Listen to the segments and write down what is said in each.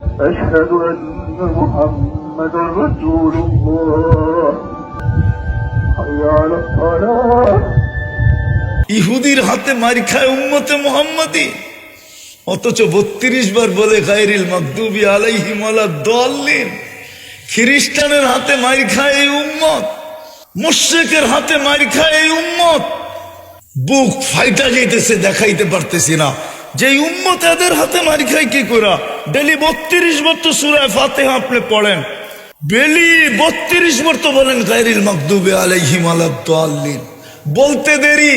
أشهد أن محمد رسول الله حي على الصلاة ইহুদির হাতে মার খায় উম্মতে মোহাম্মদী অথচ বত্রিশ বার বলে গাইরিল মকদুবি আলাইহিম দলিন খ্রিস্টানের হাতে মার খায় এই উম্মত মুশেকের হাতে মার খায় এই উম্মত বুক ফাইটা যেতেছে দেখাইতে পারতেছি না যে এই উম্মত এদের হাতে মার খায় কি করা ডেলি বত্রিশ বার তো সুরায় ফাতে আপনি পড়েন। বেলি বত্রিশ বর্ত বলেন গাইরিল মকদুবি আলাইহিম দলিন বলতে দেরি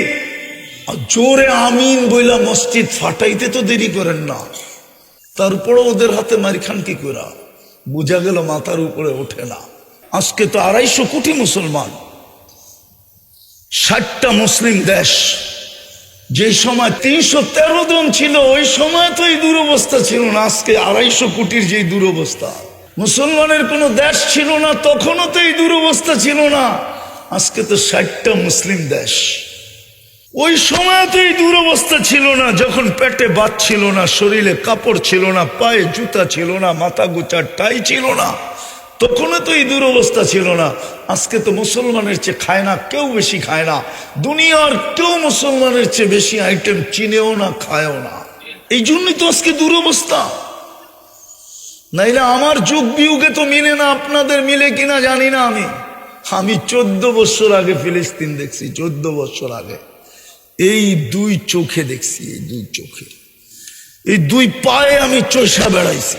জোরে আমিন বইলা মসজিদ ফাটাইতে তো দেরি করেন না। তারপরে ওদের হাতে মারি খান কি করা বোঝা গেল মাথার উপরে ওঠে না। আজকে তো আড়াইশো কোটি মুসলমান, ষাটটা মুসলিম দেশ যে সময় তিনশো তেরো জন ছিল, ওই সময় তো এই দুরবস্থা ছিল না। আজকে আড়াইশো কোটির যে দুরবস্থা। মুসলমানের কোনো দেশ ছিল না, তখনও তো এই দুরবস্থা ছিল না। আজকে তো ষাটটা মুসলিম দেশ। ওই সময় তো এই দুরবস্থা ছিল না, যখন পেটে বাত ছিল না, শরীরে কাপড় ছিল না, পায়ে জুতা ছিল না, মাথা গুচার টাই ছিল না। তখনও তো এই দুরবস্থা ছিল না। আজকে তো মুসলমানের চেয়ে খায় না, কেউ বেশি খায় না। দুনিয়ার কেউ মুসলমানের চেয়ে বেশি আইটেম চিনেও না, খায়ও না। এই জন্যই তো আজকে দুরবস্থা নাইলে আমার যুগ বিয়োগে তো মিলে না, আপনাদের মিলে কিনা জানি না আমি। আমি চোদ্দ বছর আগে ফিলিস্তিন দেখছি, চোদ্দ বছর আগে। এই দুই চোখে দেখছি, এই দুই চোখে। এই দুই পায়ে আমি চৈসা বেড়াইছি।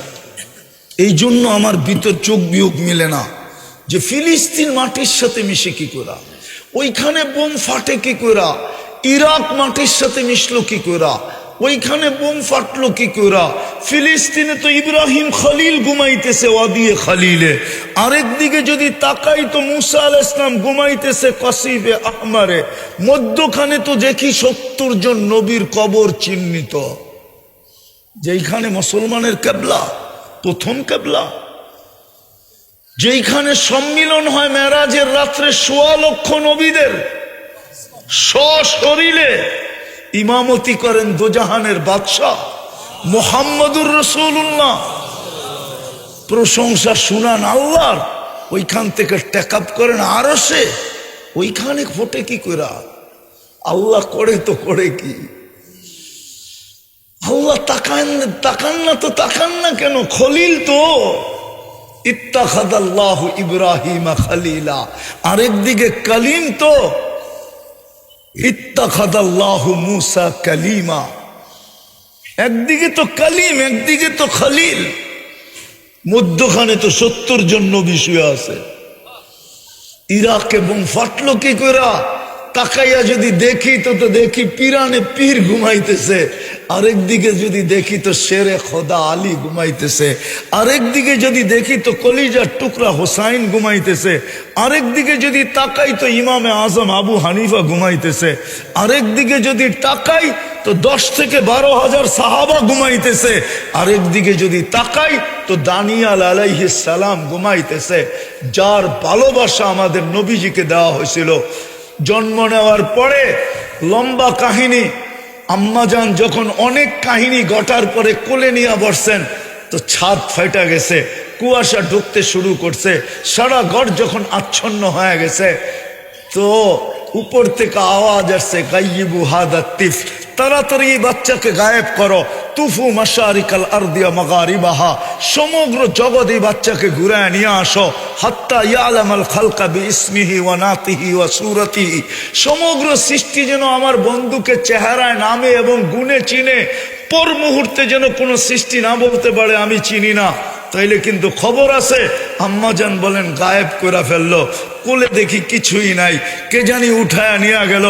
এই জন্য আমার ভিতর চোখ বিয়োগ মিলে না যে ফিলিস্তিন মাটির সাথে মিশে কি করা ওইখানে বোম ফাটে কি করা ইরাক মাটির সাথে মিশলো কি করা ওইখানে বোম ফাটলো কি করা ফিলিস্তিনে তো ইব্রাহিম খলিল ঘুমাইতেছে ওয়াদিয়ে খালিলে। আরেক দিকে যদি তাকাই তো মুসা আল ইসলাম ঘুমাইতেছে কসিবে আহমারে। মধ্যখানে তো দেখি সত্তর জন নবীর কবর চিহ্নিত। যেইখানে মুসলমানের কেবলা। প্রথম কেবলা। যেইখানে সম্মিলন হয় মেরাজের রাত্রে সোয়া লক্ষ নবীদের। সশরীরে ইমামতি করেন দোজাহানের বাদশাহ মোহাম্মদুর রসুল্লাহ প্রশংসা শুনান আল্লাহর, ওইখান থেকে টেক আপ করেন আরও সে ওইখানে ফোটে কি করা আল্লাহ করে তো করে কি? আল্লাহ তাকান তাকান না তো, তাকান না কেন? খলিল তো। ইত্তাখাদাল্লাহ ইব্রাহিম খালিলা। আরেকদিকে কালিম তো। ইত্তাখাদাল্লাহ মুসা কালিমা। একদিকে তো কালিম, একদিকে তো খালিল। মধ্যখানে তো সত্তর জন নবী শুয়ে আছে। ইরাক এবং ফাটলো কি করা তাকাইয়া যদি দেখি, তো তো দেখি পিরানে পীর ঘুমাইতেছে। আরেক দিকে যদি দেখি, তো শেরে খোদা আলী ঘুমাইতেছে। আরেক দিকে যদি দেখি, তো কলিজার টুকরা হোসাইন ঘুমাইতেছে। আরেক দিকে যদি তাকাই, তো ইমামে আজম আবু হানিফা ঘুমাইতেছে। আরেক দিকে যদি তাকাই, তো দশ থেকে বারো হাজার সাহাবা ঘুমাইতেছে। আরেক দিকে যদি তাকাই, তো দানিয়াল আলাইহিস সালাম ঘুমাইতেছে। যার ভালোবাসা আমাদের নবীজিকে দেওয়া হয়েছিল। জন্ম নেওয়ার পরে লম্বা কাহিনী, আম্মাজান যখন অনেক কাহিনী ঘটার পরে কোলে নিয়ে বসছেন, তো ছাদ ফেটা গেছে, কুয়াশা ঢুকতে শুরু করছে, সারা ঘর যখন আচ্ছন্ন হয়ে গেছে, তো উপর থেকে আওয়াজ আসছে গাইবু হাদাতিফ তাড়াতাড়ি এই বাচ্চাকে গায়েব করো। তুফু মাসারিকাল আরদিয়া মাগারিবাহা। সমগ্র জগৎ এই বাচ্চাকে ঘুরায় নিয়ে আসো। হাত্তা ইয়ালামাল খালকা বি ইসমিহি ওয়া নাতিহি ওয়া সুরতিহি। সমগ্র সৃষ্টি যেন আমার বন্ধুকে চেহারায় নামে এবং গুণে চিনে। পর মুহূর্তে যেন কোনো সৃষ্টি না বলতে পারে, আমি চিনি না। তাইলে কিন্তু খবর আছে। আম্মাজান বলেন, গায়েব করে ফেলল। কোলে দেখি কিছুই নাই। কে জানি উঠায় নিয়ে গেল।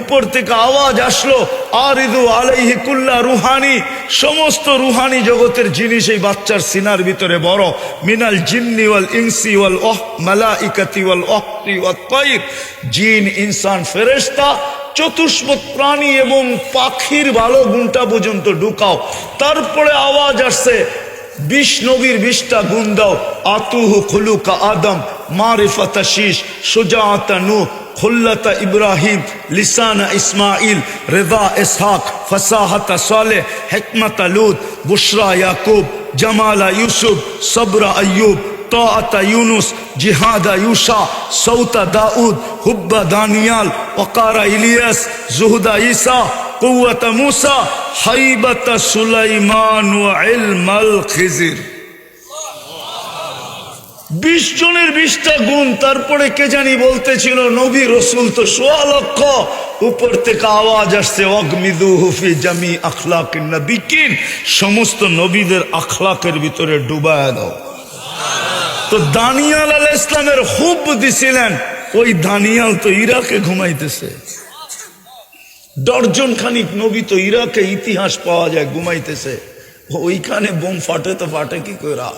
উপর থেকে আওয়াজ আসলো আর ইদু আলাইহি কুল্লা রুহানি। সমস্ত রুহানি জগতের জিনিস এই বাচ্চার সিনার ভিতরে বড়। মিনাল জিন্নি ওয়াল ইনসি ওয়াল অহ মালা ইকাতি ওয়াল অহতি ওয়াল তৈর জিন, ইনসান ফেরেস্তা চতুষ্পদ প্রাণী এবং পাখির ভালো গুণটা পর্যন্ত ঢুকাও। তারপরে আওয়াজ আসছে বিশ নবীর বিশটা গুণ দাও আতুহু খুলুকা আদম মারিফাতা শীষ সুজাআতা নূ খুল্লাতা ইব্রাহিম লিসানা ইসমাইল রেদা ইসহাক ফসাহাতা সালে হেকমতা লুত বুশরা ইয়াকুব জামালা ইউসুফ সবরা তাআতা ইউনুস জিহাদা ইউসা সৌতা দাউদ হুব্বা দানিয়াল ওকারা ইলিয়াস জুহুদা ইসা কুয়াতা মুসা হাইবতা সুলাইমান ওয়া ইলমাল খিজির বিশ জনের বিশটা গুণ, তারপরে কে জানি বলতেছিল, নবী রসুল তো সোয়া লক্ষ। উপর থেকে আওয়াজ আসছে অগ্নিদু হুফি জামি আখলাক নবিকিন সমস্ত নবীদের আখলাকের ভিতরে ডুবায় দাও। তো দানিয়াল আল ইসলামের হুব দিছিলেন, ওই দানিয়াল তো ইরাকে ঘুমাইতেছে। ডর্জন খানিক নবী তো ইরাকে ইতিহাস পাওয়া যায়, ঘুমাইতেছে। ওইখানে বোম ফাটে তো ফাটে কি করা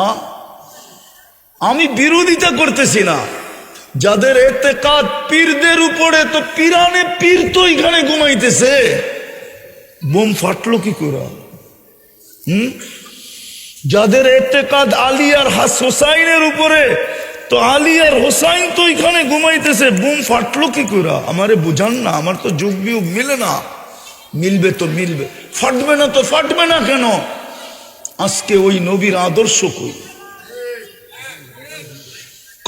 আ? আমি বিরোধিতা করতেছি না। যাদের এতে কাজ পীরদের উপরে তো পিরানে পীর তো এখানে ঘুমাইতেছে। বোম ফাটলো কি করে হুম? যাদের এতে কাজ আলী আর হাস হোসাইনের উপরে, তো আলী আর হোসাইন তো এখানে ঘুমাইতেছে, বুম ফাটলো কি করে আমারে বুঝান না, আমার তো যুগ বিয়োগ মিলে না। মিলবে তো মিলবে। ফাটবে না তো ফাটবে না কেন? আজকে ওই নবীর আদর্শ কই?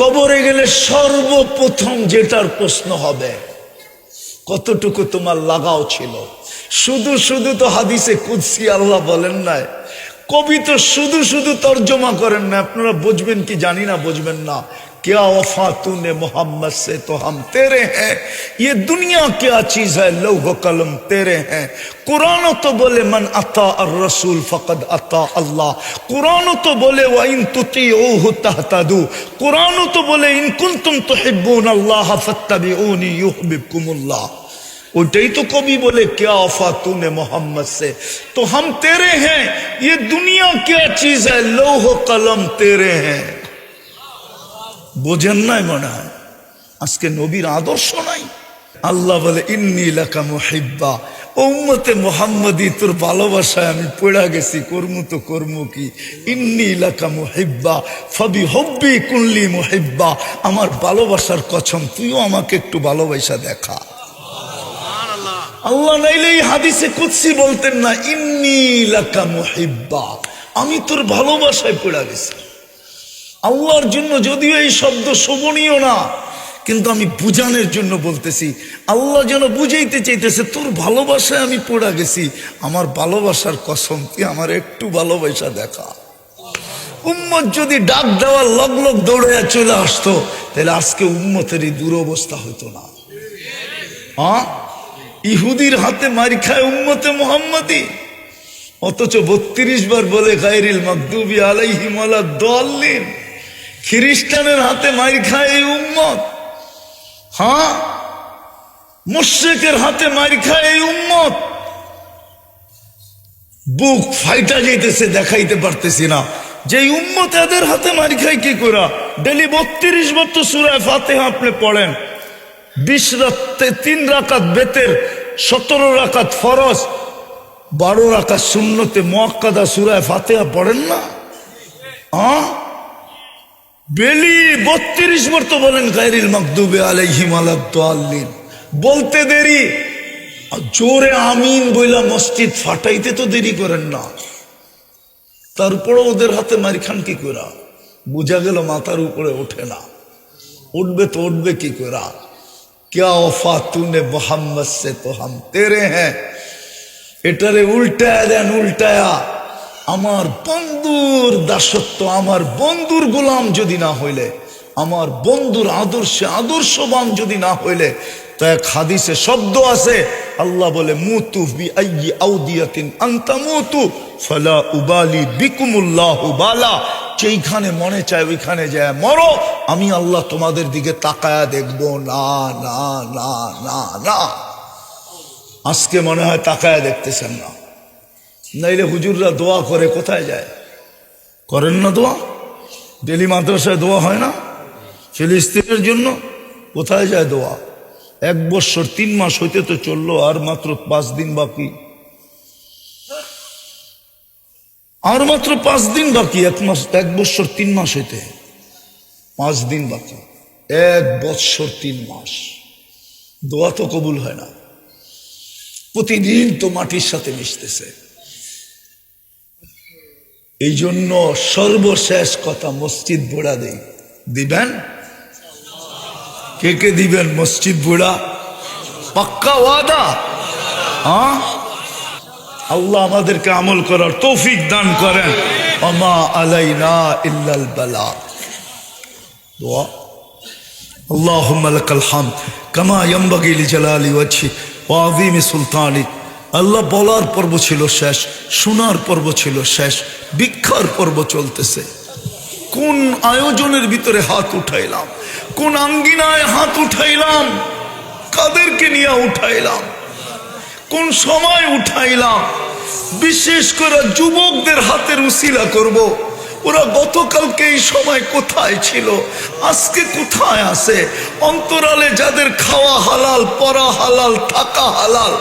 কবরে গেলে সর্বপ্রথম যেটার প্রশ্ন হবে, কতটুকু তোমার লাগাও ছিল? শুধু শুধু তো হাদিসে কুদসি আল্লাহ বলেন নাই কবি তো শুধু শুধু তর্জমা করেন না আপনারা বুঝবেন কি জানি না বুঝবেন না क्या वफा तूने मोहम्मद से तो हम तेरे हैं ये दुनिया क्या चीज है लौह कलम तेरे हैं कुरान तो बोले मन अता और रसूल फकद अता अल्लाह कुरान तो बोले व इन तुती ओह तहतदू कुरान तो बोले इन कुन तुम तो हिब्बून अल्लाह फत्तबिऊनी युहबिबकुमुल्लाह ওটাই তো কবি বলে কে فاتون محمد মোহাম্মদ সে তো تیرے তে হ্যাঁ دنیا کیا چیز ہے لوح و قلم বোঝেন নাই মনে হয় আজকে নবীর আদর্শ নাই আল্লাহ বলে ইন্নি লাকা মোহিব্বা ওম্মতে মোহাম্মদী তোর ভালোবাসায় আমি পড়া গেছি কর্ম তো কর্ম কি ইন্নি লাকা মোহিব্বা ফবি হব্বি কুল্লি মোহিব্বা আমার ভালোবাসার কছম তুইও আমাকে একটু ভালোবাসা দেখা আল্লাহ নাইলে এই হাদিসে কুৎসি বলতেন না, ইন্নি লাকা মুহিব্বা। আমি তোর ভালোবাসায় পড়া গেছি। আল্লাহর জন্য যদিও এই শব্দ শোভনীয় না, কিন্তু আমি বুঝানোর জন্য বলতেছি, আল্লাহ যেন বুঝাইতে চাইতেছে, তোর ভালোবাসায় আমি পড়া গেছি, আমার ভালোবাসার কসম, তুই আমার একটু ভালোবাসা দেখা। উম্মত যদি ডাক দেওয়ার লগ লগ দৌড়ে চলে আসতো, তাহলে আজকে উম্মতের এই দুরবস্থা হতো না। হ্যাঁ ইহুদির হাতে মারি খায় উম্মতে মোহাম্মদী। অথচ বত্রিশ বার বলে গাইরিল মকদুবি আলাইহিম আলা দলিন খ্রিস্টানের হাতে মারি খায় এই উম্মত। হ্যাঁ? মুশেকের হাতে মারি খায় এই উম্মত। বুক ফাইটা যেতেছে দেখাইতে পারতেছি না। যে উম্মত এদের হাতে মারি খায় কি করা ডেলি বত্রিশ বার তো সুরায় ফাতে আপনি পড়েন। বিশ রাতে তিন রাকাত বেতের, সতেরো রাকাত ফরজ, বারো রাকাত শূন্যতে মোয়াক্কাদা সুরায় ফাতেহা পড়েন না? হ্যাঁ বেলি বত্রিশ বার তো বলেন গাইরিল মকদুবে আলাইহিম আলাদ্দাল্লিন বলতে দেরি। জোরে আমিন বইলা মসজিদ ফাটাইতে তো দেরি করেন না। তারপরে ওদের হাতে মারি খান কি করা বোঝা গেল মাথার উপরে ওঠে না। উঠবে তো উঠবে কি করা क्या वफा तूने मोहम्मद से तो हम तेरे हैं এটারে উল্টায়া দেন উল্টায়া আমার বন্ধুর দাসত্ব আমার বন্ধুর গোলাম যদি না হইলে আমার বন্ধুর আদর্শে আদর্শবান যদি না হইলে তো এক হাদিসে শব্দ আছে, আল্লাহ বলে উবালি যেইখানে মনে চায় ওইখানে যায়, মরো, আমি আল্লাহ তোমাদের দিকে তাকায়া দেখব। না না না না না। আজকে মনে হয় তাকায়া দেখতেছেন না। নাইলে হুজুররা দোয়া করে কোথায় যায়? করেন না দোয়া? ডেলি মাদ্রাসায় দোয়া হয় না? ফিলিস্তিনের জন্য কোথায় যায় দোয়া? এক বছর তিন মাস হইতে তো চলল, আর মাত্র পাঁচ দিন বাকি। আর মাত্র পাঁচ দিন বাকি, এক মাস, এক বছর তিন মাস হইতে। পাঁচ দিন বাকি। এক বৎসর তিন মাস। দোয়া তো কবুল হয় না। প্রতিদিন তো মাটির সাথে মিশতেছে। এই জন্য সর্বশেষ কথা মসজিদ বুড়া দেই। দিবেন? কে কে দিবেন মসজিদ বুড়া পাক্কা ওয়াদা হ্যাঁ আল্লাহ আমাদেরকে আমল করার তৌফিক দান করেন আমা আলাইনা ইল্লাল বালা দোয়া اللهم لك الحمد كما ينبغي لجلال وجهك وعظيم سلطانك আল্লাহ বলার পর্ব ছিল শেষ শোনার পর্ব ছিল শেষ ভিক্ষার পর্ব চলতেছে কোন আয়োজনের ভিতরে হাত উঠাইলাম কোন আঙ্গিনায় হাত উঠাইলাম? কাদেরকে নিয়ে উঠাইলাম? কোন সময় উঠাইলাম? বিশেষ করে যুবকদের হাতের উসিলা করব। ওরা গতকালকে এই সময় কোথায় ছিল? আজকে কোথায় আছে? অন্তরালে যাদের খাওয়া হালাল পরা হালাল, থাকা হালাল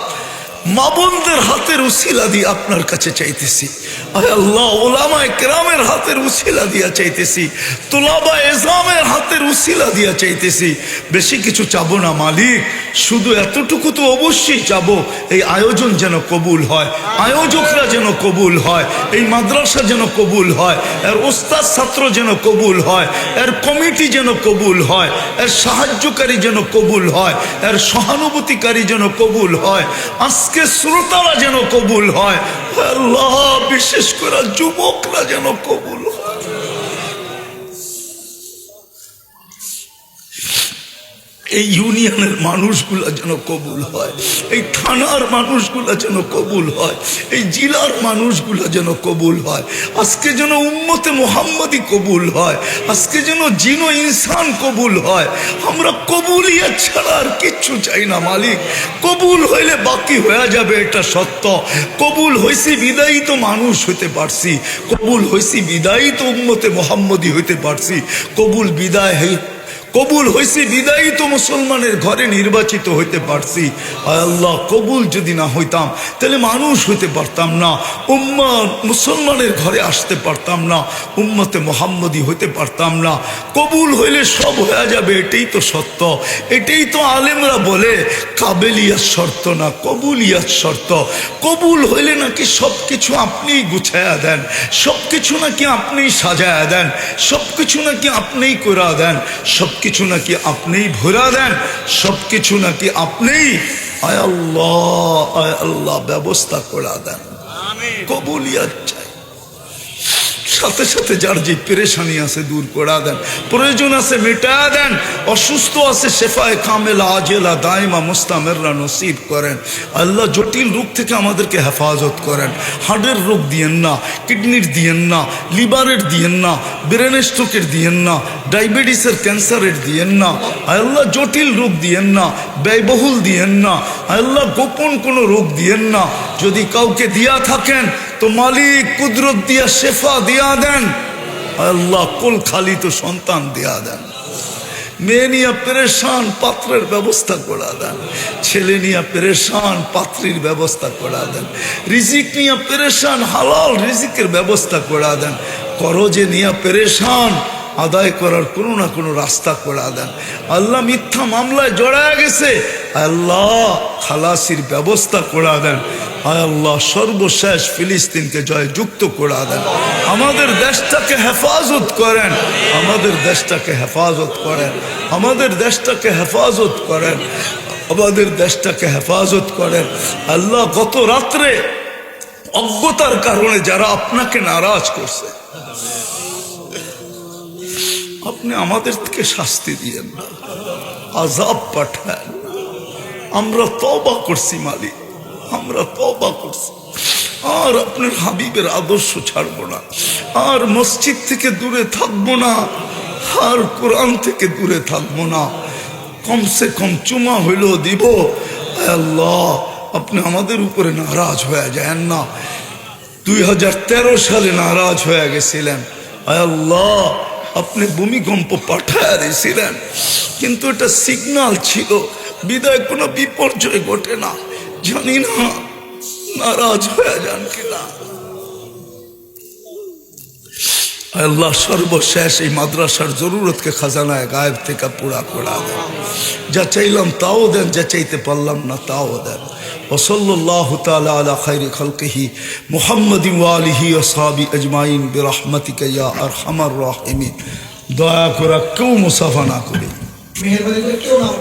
মা বোনদের হাতের উসিলা দিয়ে আপনার কাছে চাইতেছি। আল্লাহ, ওলামায় কেরামের হাতের উসিলা দিয়া চাইতেছি। তোলাবা এজামের হাতের উসিলা দিয়া চাইতেছি। বেশি কিছু চাবো না মালিক, শুধু এতটুকু তো অবশ্যই চাবো, এই আয়োজন যেন কবুল হয়, আয়োজকরা যেন কবুল হয়, এই মাদ্রাসা যেন কবুল হয়, এর ওস্তাদ ছাত্র যেন কবুল হয়, এর কমিটি যেন কবুল হয়, এর সাহায্যকারী যেন কবুল হয়, এর সহানুভূতিকারী যেন কবুল হয়। আজকে শ্রোতারা যেন কবুল হয়। আল্লাহ বিশেষ করে যুবকরা যেন কবুল হয়। এই ইউনিয়নের মানুষগুলা যেন কবুল হয়, এই থানার মানুষগুলা যেন কবুল হয়, এই জেলার মানুষগুলো যেন কবুল হয়। আজকে যেন উম্মতে মোহাম্মদি কবুল হয়, আজকে যেন জিনো ইনসান কবুল হয়। আমরা কবুলিয়া ছাড়া আর কিচ্ছু চাই না, মালিক। কবুল হইলে বাকি হয়ে যাবে, এটা সত্য। কবুল হয়েছি বিদায়ী তো মানুষ হইতে পারছি। কবুল হয়েছি বিদায়ী তো উম্মতে মোহাম্মদি হইতে পারছি। কবুল বিদায় হই কবুল হয়েছি বিদায়ী তো মুসলমানের ঘরে নির্বাচিত হইতে পারছি। আল্লাহ, কবুল যদি না হইতাম, তাহলে মানুষ হইতে পারতাম না। উম্মা মুসলমানের ঘরে আসতে পারতাম না, উম্মতে মোহাম্মদি হইতে পারতাম না। কবুল হইলে সব হয়ে যাবে, এটাই তো সত্য। এটাই তো আলেমরা বলে কাবেলিয়াত শর্ত না কবুলিয়াত শর্ত। কবুল হইলে নাকি সব কিছু আপনিই গুছায়া দেন সব কিছু নাকি আপনিই সাজায়া দেন সব কিছু নাকি আপনিই করা দেন সব কিছু নাকি আপনিই ভরা দেন সব কিছু নাকি আপনিই আয় আল্লাহ আয় আল্লাহ ব্যবস্থা করা দেন। কবুলিয়াত চাই। সাথে সাথে যার যে পেরেশানি আছে দূর করা দেন। প্রয়োজন আছে মেটা দেন। অসুস্থ আছে শেফায় কামেলা, আজেলা দাইমা মুস্তামেররা নসিব করেন। আল্লাহ জটিল রোগ থেকে আমাদেরকে হেফাজত করেন। হার্টের রোগ দিয়েন না, কিডনির দিয়েন না, লিভারের দিয়েন না ব্রেন স্ট্রোকের দিয়েন না, ডায়াবেটিসের ক্যান্সারের দিয়েন না। আল্লাহ জটিল রোগ দিয়েন না, ব্যয়বহুল দিয়েন না। আল্লাহ গোপন কোনো রোগ দিয়েন না। যদি কাউকে দিয়া থাকেন তো মালিক কুদরত দিয়া শেফা দিয়া দেন। আল্লাহ কুল খালি তো সন্তান দিয়া দেন। মেয়ে নিয়ে পেরেশান পাত্রের ব্যবস্থা করা দেন। ছেলে নিয়ে পেরেশান পাত্রীর ব্যবস্থা করা দেন। রিজিক নিয়ে পেরেশান হালাল রিজিকের ব্যবস্থা করা দেন। করজে নিয়ে পেরেশান আদায় করার কোনো না কোনো রাস্তা করা দেন। আল্লাহ মিথ্যা মামলায় জড়ায় গেছে। আল্লাহ খালাসির ব্যবস্থা করা দেন। আল্লাহ, সর্বশেষ ফিলিস্তিনকে জয়যুক্ত করা দেন। আমাদের দেশটাকে হেফাজত করেন। আমাদের দেশটাকে হেফাজত করেন। আমাদের দেশটাকে হেফাজত করেন। আমাদের দেশটাকে হেফাজত করেন। আল্লাহ, গত রাত্রে অজ্ঞতার কারণে যারা আপনাকে নারাজ করছে, আপনি আমাদের থেকে শাস্তি দিয়েন না আজাব পাঠান আমরা তবা করছি, মালিক। আমরা তবা করছি। আর আপনার হাবিবের আদর্শ ছাড়বো না। আর মসজিদ থেকে দূরে থাকব না। আর কোরআন থেকে দূরে থাকব না। কমসে কম চুমা হইলেও দিব। আল্লাহ, আপনি আমাদের উপরে নারাজ হয়ে যায় না। দুই হাজার তেরো সালে নারাজ হয়ে গেছিলেন। আল্লাহ, আপনি ভূমিকম্প পাঠায় দিয়েছিলেন। কিন্তু এটা সিগনাল ছিল। বিদায় কোনো বিপর্যয় ঘটে না। জানি না নারাজ হয়ে যান কিনা আল্লাহ সর্বশেষ এই মাদ্রাসার জরুরতকে খাজানায় গায়েব থেকে পুরা করা দেন যা চাইলাম তাও দেন যা চাইতে পারলাম না তাও দেন ওসল্লাহ তালা আলা খাইর খলকহি মোহাম্মদ ওয়ালিহি ওসাবি আজমাইন বেরহমতিকা ইয়া আর হামার রাহিমিন দয়া করে কেউ মুসাফা না করে মেহরবানি করে কেউ না